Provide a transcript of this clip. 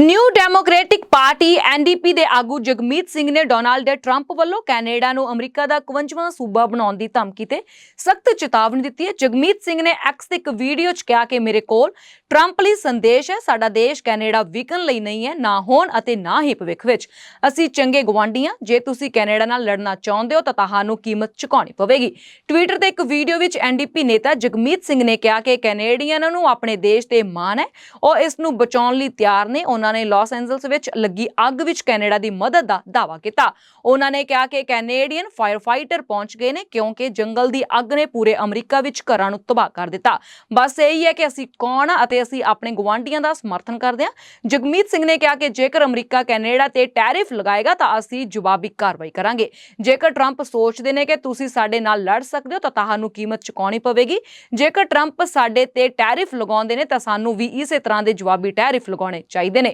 New democratic party NDP ਦੇ ਆਗੂ ਜਗਮੀਤ ਸਿੰਘ ਨੇ ਡੋਨਾਲਡ ਟਰੰਪ ਵੱਲੋਂ ਕੈਨੇਡਾ ਨੂੰ ਅਮਰੀਕਾ ਦਾ 51ਵਾਂ ਸੂਬਾ ਬਣਾਉਣ ਦੀ ਧਮਕੀ ਤੇ ਸਖਤ ਚੇਤਾਵਨੀ ਦਿੱਤੀ ਹੈ। ਜਗਮੀਤ ਸਿੰਘ ਨੇ ਐਕਸ ਤੇ ਇੱਕ ਵੀਡੀਓ 'ਚ ਕਿਹਾ ਕਿ ਮੇਰੇ ਕੋਲ ਟਰੰਪ ਲਈ ਸੰਦੇਸ਼ ਹੈ। ਸਾਡਾ ਦੇਸ਼ ਕੈਨੇਡਾ ਵਿਕਣ ਲਈ ਨਹੀਂ ਹੈ, ਨਾ ਹੋਣ ਅਤੇ ਨਾ ਹੀ ਭਵਿੱਖ ਵਿੱਚ। ਅਸੀਂ ਚੰਗੇ ਗਵਾਂਢੀ ਹਾਂ ਜੇ ਤੁਸੀਂ ਕੈਨੇਡਾ ਨਾਲ ਲੜਨਾ ਚਾਹੁੰਦੇ ਹੋ ਤਾਂ ਤੁਹਾਨੂੰ ਕੀਮਤ ਚੁਕਾਉਣੀ ਪਵੇਗੀ। ਟਵਿੱਟਰ ਤੇ ਇੱਕ ਵੀਡੀਓ ਵਿੱਚ ਐਨਡੀਪੀ ਨੇਤਾ ਜਗਮੀਤ ਸਿੰਘ ਨੇ ਕਿਹਾ ਕਿ ਕੈਨੇਡੀਅਨਾਂ ਨੂੰ ਆਪਣੇ ਦੇਸ਼ ਤੇ ਮਾਣ ਹੈ। ਉਹ ਇਸ ਨੂੰ ਬਚਾਉਣ ਲਈ ਤਿਆਰ ਨੇ। ਉਹਨਾਂ ਨੇ ਲਾਸ ਐਂਜਲਸ ਵਿੱਚ ਲੱਗੀ ਅੱਗ ਵਿੱਚ ਕੈਨੇਡਾ ਦੀ ਮਦਦ ਦਾ ਦਾਅਵਾ ਕੀਤਾ। ਉਹਨਾਂ ਨੇ ਕਿਹਾ ਕਿ ਕੈਨੇਡੀਅਨ ਫਾਇਰ ਫਾਈਟਰ ਪਹੁੰਚ ਗਏ ਨੇ ਕਿਉਂਕਿ ਜੰਗਲ ਦੀ ਅੱਗ ਨੇ ਪੂਰੇ ਅਮਰੀਕਾ ਵਿੱਚ ਘਰਾਂ ਨੂੰ ਤਬਾਹ ਕਰ ਦਿੱਤਾ। ਬਸ ਇਹੀ ਹੈ ਕਿ ਅਸੀਂ ਕੌਣ ਆ ਅਤੇ ਅਸੀਂ ਆਪਣੇ ਗਵਾਂਢੀਆਂ ਦਾ ਸਮਰਥਨ ਕਰਦੇ ਹਾਂ। ਜਗਮੀਤ ਸਿੰਘ ਨੇ ਕਿਹਾ ਕਿ ਜੇਕਰ ਅਮਰੀਕਾ ਕੈਨੇਡਾ ਤੇ ਟੈਰਿਫ ਲਗਾਏਗਾ ਤਾਂ ਅਸੀਂ ਜਵਾਬੀ ਕਾਰਵਾਈ ਕਰਾਂਗੇ। ਜੇਕਰ ਟਰੰਪ ਸੋਚਦੇ ਨੇ ਕਿ ਤੁਸੀਂ ਸਾਡੇ ਨਾਲ ਲੜ ਸਕਦੇ ਹੋ ਤਾਂ ਤੁਹਾਨੂੰ ਕੀਮਤ ਚੁਕਾਉਣੀ ਪਵੇਗੀ। ਜੇਕਰ ਟਰੰਪ ਸਾਡੇ ਤੇ ਟੈਰਿਫ ਲਗਾਉਂਦੇ ਨੇ ਤਾਂ ਸਾਨੂੰ ਵੀ ਇਸੇ ਤਰ੍ਹਾਂ ਦੇ ਜਵਾਬੀ ਟੈਰਿਫ ਲਗਾਉਣੇ ਚਾਹੀਦੇ ਨੇ।